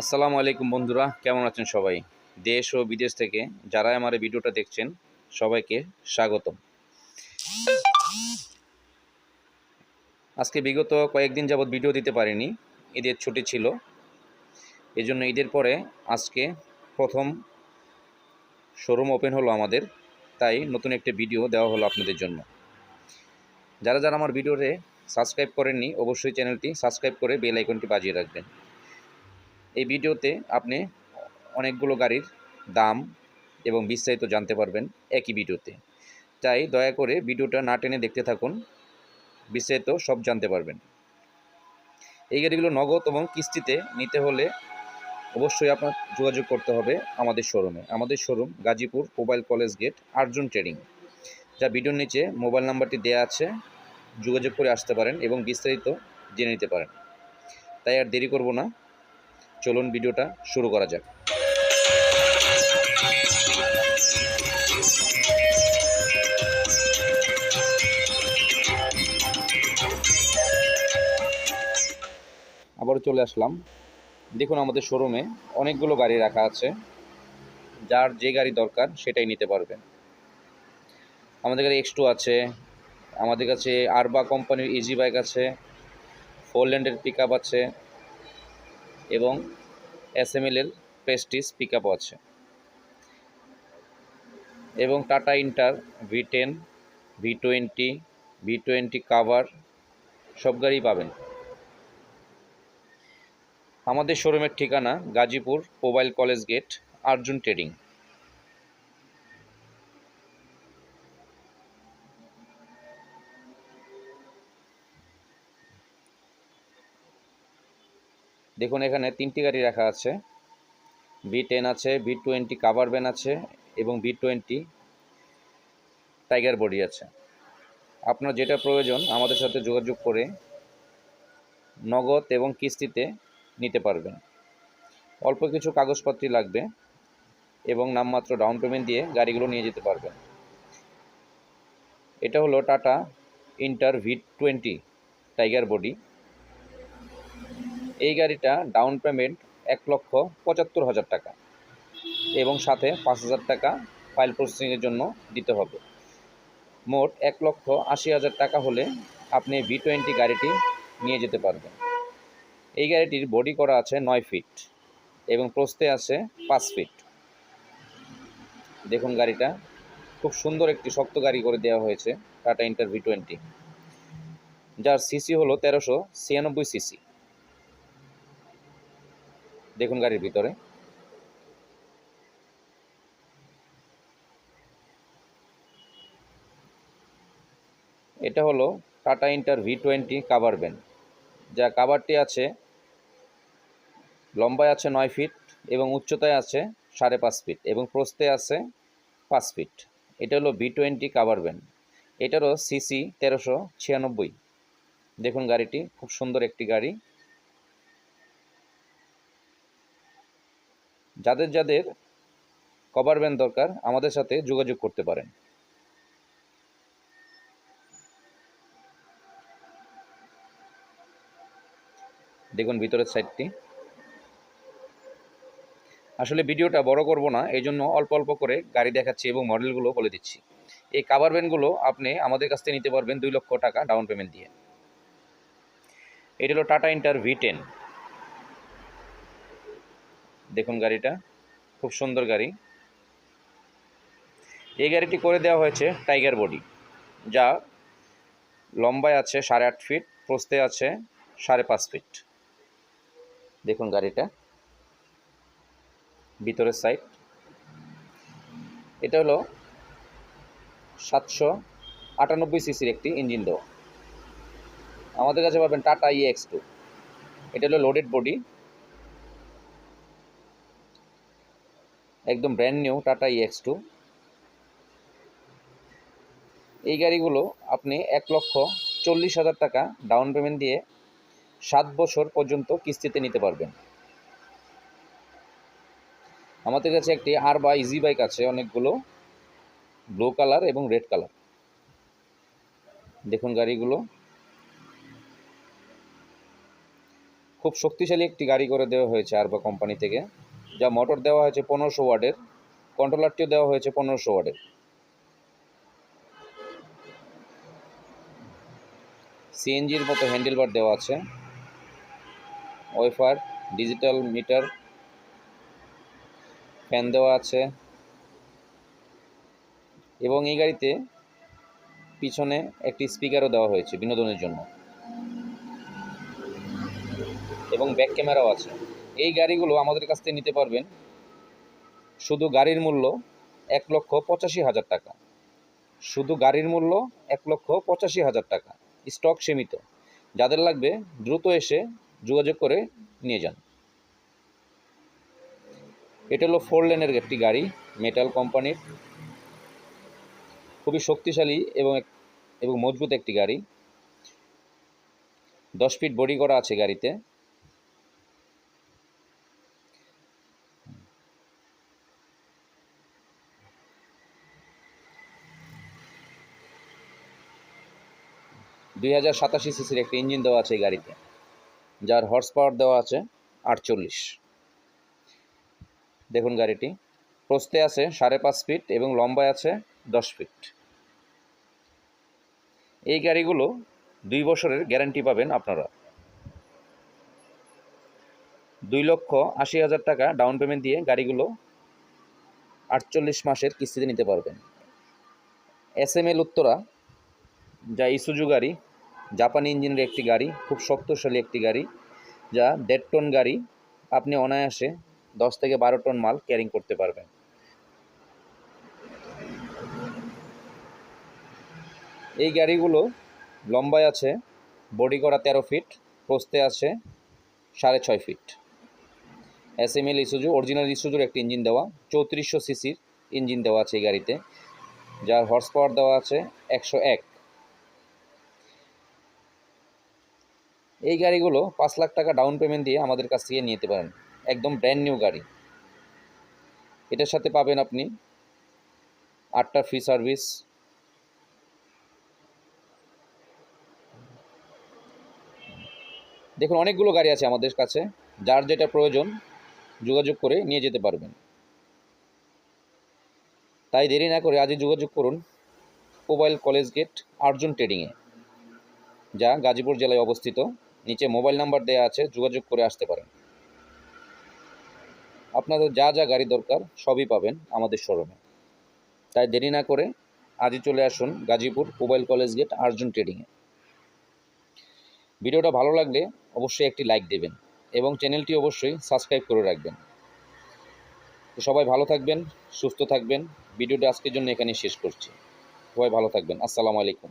আসসালামু আলাইকুম বন্ধুরা, কেমন আছেন সবাই? দেশ ও বিদেশ থেকে যারা আমার ভিডিওটা দেখছেন, সবাইকে স্বাগতম। আজকে বিগত কয়েকদিন যাবৎ ভিডিও দিতে পারিনি, ঈদের ছুটি ছিল। এই জন্য ঈদের পরে আজকে প্রথম শোরুম ওপেন হলো আমাদের, তাই নতুন একটা ভিডিও দেওয়া হলো আপনাদের জন্য। যারা যারা আমার ভিডিওতে সাবস্ক্রাইব করেননি, অবশ্যই চ্যানেলটি সাবস্ক্রাইব করে বেল আইকনটি বাজিয়ে রাখবেন। এই ভিডিওতে আপনি অনেকগুলো গাড়ির দাম এবং বিস্তারিত জানতে পারবেন একই ভিডিওতে। তাই দয়া করে ভিডিওটা না টেনে দেখতে থাকুন, বিস্তারিত সব জানতে পারবেন। এই গাড়িগুলো নগদ এবং কিস্তিতে নিতে হলে অবশ্যই আপনার যোগাযোগ করতে হবে আমাদের শোরুমে। আমাদের showroom Gazipur mobile college gate Arjun trading যা ভিডিওর নিচে মোবাইল নাম্বারটি দেওয়া আছে, যোগাযোগ করে আসতে পারেন এবং বিস্তারিত জেনে নিতে পারেন। তাই আর দেরি করব না। চলুন ভিডিওটা শুরু করা যাক। আবারও চলে আসলাম। দেখুন আমাদের শোরুমে অনেকগুলো গাড়ি রাখা আছে। যার যে গাড়ি দরকার সেটাই নিতে পারবেন। আমাদের কাছে এক্স টু আছে। আমাদের কাছে আরবা কোম্পানির ইজি বাইক আছে। ফোর ল্যান্ডের পিক আছে। এবং এস এম এর প্রেস্টিজ পিক আছে। এবং Tata Intra V ten V twenty V twenty cover সব গাড়ি পাবেন। আমাদের শোরুমের ঠিকানা Gazipur mobile college gate Arjun trading দেখুন, এখানে তিনটি গাড়ি রাখা আছে। বি টেন আছে বি টোয়েন্টি কাভার ভ্যান আছে এবং বি টোয়েন্টি টাইগার বডি আছে। আপনার যেটা প্রয়োজন, আমাদের সাথে যোগাযোগ করে নগদ এবং কিস্তিতে নিতে পারবেন। অল্প কিছু কাগজপত্র লাগবে এবং নামমাত্র ডাউন পেমেন্ট দিয়ে গাড়িগুলো নিয়ে যেতে পারবেন। এটা হলো Tata Intra V twenty tiger body এই গাড়িটা ডাউন পেমেন্ট এক লক্ষ পঁচাত্তর হাজার টাকা। এবং সাথে পাঁচ হাজার টাকা ফাইল প্রসেসিংয়ের জন্য দিতে হবে। মোট এক লক্ষ আশি হাজার টাকা হলে আপনি ভি টোয়েন্টি গাড়িটি নিয়ে যেতে পারবেন। এই গাড়িটির বডি করা আছে নয় ফিট এবং প্রস্তে আছে পাঁচ ফিট দেখুন গাড়িটা, খুব সুন্দর একটি শক্ত গাড়ি করে দেওয়া হয়েছে টাটা ইন্টার ভি টোয়েন্টি যার সিসি হলো তেরোশো ছিয়ানব্বই সিসি দেখুন গাড়ির ভিতরে। এটা হলো Tata Intra V twenty cover van যা কাভারটি আছে, লম্বায় আছে নয় ফিট এবং উচ্চতায় আছে সাড়ে পাঁচ ফিট এবং প্রস্তে আছে পাঁচ ফিট। এটা হলো ভি টোয়েন্টি কাভার ভ্যান এটারও সিসি তেরোশো ছিয়ানব্বই। দেখুন গাড়িটি, খুব সুন্দর একটি গাড়ি। যাদের যাদের কভার ভ্যান দরকার, আমাদের সাথে যোগাযোগ করতে পারেন। দেখুন ভিতরের সাইডটি। আসলে ভিডিওটা বড় করব না এই জন্য অল্প অল্প করে গাড়ি দেখাচ্ছি এবং মডেলগুলো বলে দিচ্ছি। এই কাভার ভ্যানগুলো আপনি আমাদের কাছ থেকে নিতে পারবেন দুই লক্ষ টাকা ডাউন পেমেন্ট দিয়ে। এটা হলো টাটা ইন্টার ভি টেন দেখুন গাড়িটা। খুব সুন্দর গাড়ি। এই গাড়িটি করে দেওয়া হয়েছে টাইগার বডি। যা লম্বায় আছে সাড়ে আট ফিট প্রস্তে আছে সাড়ে পাঁচ ফিট। দেখুন গাড়িটা। ভিতরের সাইড। এটা হলো সাতশো আটানব্বই সিসির একটি ইঞ্জিন দেওয়া। আমাদের কাছে পাবেন টাটা ই এক্স টু এটা হলো লোডেড বডি একদম brand new Tata E X two এই গাড়িগুলো আপনি এক লক্ষ চল্লিশ হাজার টাকা ডাউন পেমেন্ট দিয়ে সাত বছর পর্যন্ত কিস্তিতে নিতে পারবেন। আমাদের কাছে একটি আর বা ইজি বাইক আছে, অনেকগুলো ব্লু কালার এবং রেড কালার দেখুন গাড়িগুলো। খুব শক্তিশালী একটি গাড়ি করে দেওয়া হয়েছে আরবা কোম্পানি থেকে। যা মোটর দেওয়া হয়েছে পনেরোশো ওয়ার্ডের কন্ট্রোলারটিও দেওয়া হয়েছে পনেরোশো ওয়ার্ডের সিএনজির মতো হ্যান্ডেলবার দেওয়া আছে। ওয়েফার ডিজিটাল মিটার ফ্যান দেওয়া আছে। এবং এই গাড়িতে পিছনে একটি স্পিকারও দেওয়া হয়েছে বিনোদনের জন্য। এবং ব্যাক ক্যামেরাও আছে। এই গাড়িগুলো আমাদের কাছ থেকে নিতে পারবেন। শুধু গাড়ির মূল্য এক লক্ষ পঁচাশি হাজার টাকা। শুধু গাড়ির মূল্য এক লক্ষ পঁচাশি হাজার টাকা। স্টক সীমিত। যাদের লাগবে দ্রুত এসে যোগাযোগ করে নিয়ে যান। এটা হলো ফোর লেনের একটি গাড়ি, মেটাল কোম্পানির। খুবই শক্তিশালী এবং এবং মজবুত একটি গাড়ি। দশ ফিট বডি করা আছে গাড়িতে। দুই হাজার সাতাশি সিসির একটি ইঞ্জিন দেওয়া আছে এই গাড়িতে, যার হর্স পাওয়ার দেওয়া আছে আটচল্লিশ। দেখুন গাড়িটি প্রস্তে আছে সাড়ে পাঁচ ফিট এবং লম্বায় আছে দশ ফিট এই গাড়িগুলো দুই বছরের গ্যারান্টি পাবেন আপনারা। দুই লক্ষ আশি হাজার টাকা ডাউন পেমেন্ট দিয়ে গাড়িগুলো আটচল্লিশ মাসের কিস্তিতে নিতে পারবেন। এস এম এল উত্তরা, যা ইসুজু গাড়ি জাপানি ইঞ্জিনের একটি গাড়ি, খুব শক্তশালী একটি গাড়ি, যা দেড় টন গাড়ি আপনি অনায়াসে দশ থেকে বারো টন মাল ক্যারিং করতে পারবেন। এই গাড়িগুলো লম্বায় আছে, বডি করা তেরো ফিট প্রস্তে আছে সাড়ে ছয় feet. S M L Isuzu original ইসুজুর একটি ইঞ্জিন দেওয়া, চৌত্রিশশো সিসির ইঞ্জিন দেওয়া আছে এই গাড়িতে, যার হর্স পাওয়ার দেওয়া আছে একশো এক। এই গাড়িগুলো পাঁচ লাখ টাকা ডাউন পেমেন্ট দিয়ে আমাদের কাছ থেকে নিতে পারেন। একদম ব্র্যান্ড নিউ গাড়ি। এটার সাথে পাবেন আপনি আটটা ফ্রি সার্ভিস দেখুন, অনেকগুলো গাড়ি আছে আমাদের কাছে। যার যেটা প্রয়োজন, যোগাযোগ করে নিয়ে যেতে পারবেন। তাই দেরি না করে আজই যোগাযোগ করুন মোবাইল কলেজ গেট আর্জুন ট্রেডিংয়ে যা গাজীপুর জেলায় অবস্থিত। নিচে মোবাইল নাম্বার দেওয়া আছে, যোগাযোগ করে আসতে পারেন। আপনাদের যা যা গাড়ি দরকার সবই পাবেন আমাদের শোরুমে। তাই দেরি না করে আজই চলে আসুন Gazipur mobile college gate Arjun ট্রেডিংয়ে ভিডিওটা ভালো লাগলে অবশ্যই একটি লাইক দেবেন এবং চ্যানেলটি অবশ্যই সাবস্ক্রাইব করে রাখবেন। তো সবাই ভালো থাকবেন, সুস্থ থাকবেন। ভিডিওটা আজকের জন্য এখানে শেষ করছি। সবাই ভালো থাকবেন। আসসালামু আলাইকুম।